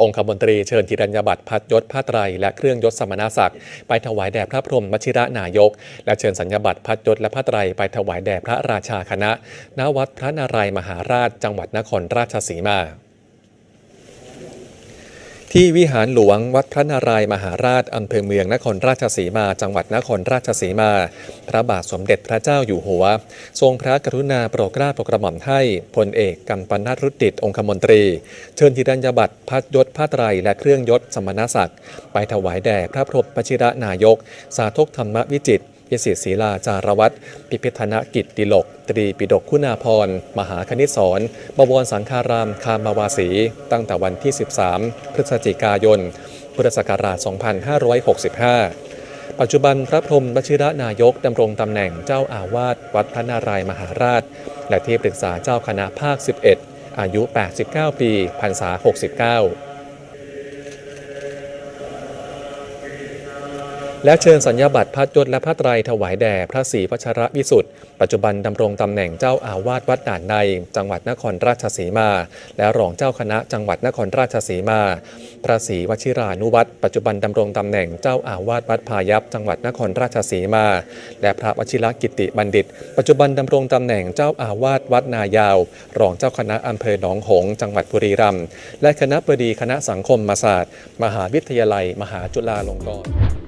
องคมนตรีเชิญธีรัญญบัตรพัดยศผ้าไตร และเครื่องยศสมณศักดิ์ไปถวายแด่พระพรหมมชิระนายก และเชิญสัญญบัตรพัดยศและผ้าไตรไปถวายแด่พระราชาคณะณวัดพระนารายมหาราชจังหวัดนครราชสีมา ที่วิหารหลวงวัดพระนารายมหาราชอำเภอเมืองนครราชสีมา จังหวัดนครราชสีมา พระบาทสมเด็จพระเจ้าอยู่หัว ทรงพระกรุณาโปรดเกล้าโปรดกระหม่อมให้พลเอกกัมปนาตรุติตองคมนตรี เชิญธีรัญญบัตรพัดยศผ้าไตรและเครื่องยศสมณศักดิ์ ไปถวายแด่พระพรหมปชิระนายก สาธกธรรมวิจิตร ยศิศีลาจารวัตรพิพิธนกิจดิลก ตรีปิฎกคุณาพร มหาคณิตศรบวรสังฆาราม คามาวาสี ตั้งแต่วันที่ 13 พฤศจิกายน พุทธศักราช 2565 ปัจจุบันพระพรหมวชิระนายกดำรงตำแหน่งเจ้าอาวาสวัดพระนารายมหาราช และที่ปรึกษาเจ้าคณะภาค 11 อายุ 89 ปีพรรษา 69 และเชิญสัญญาบัตรพัดยศและพระไตรถวายแด่พระศรีพัชรวิสุทธิ์ปัจจุบันดำรงตำแหน่งเจ้าอาวาสวัดด่านใน จังหวัดนครราชสีมา และรองเจ้าคณะจังหวัดนครราชสีมา พระศรีวชิรานุวัตรปัจจุบันดำรงตำแหน่งเจ้าอาวาสวัดพายัพจังหวัดนครราชสีมา และพระวชิรกิติบัณฑิต ปัจจุบันดำรงตำแหน่งเจ้าอาวาสวัดนายาว รองเจ้าคณะอำเภอหนองหงส์จังหวัดบุรีรัมย์และคณะบดีคณะสังคมศาสตร์ มหาวิทยาลัย มหาจุฬาลงกรณ์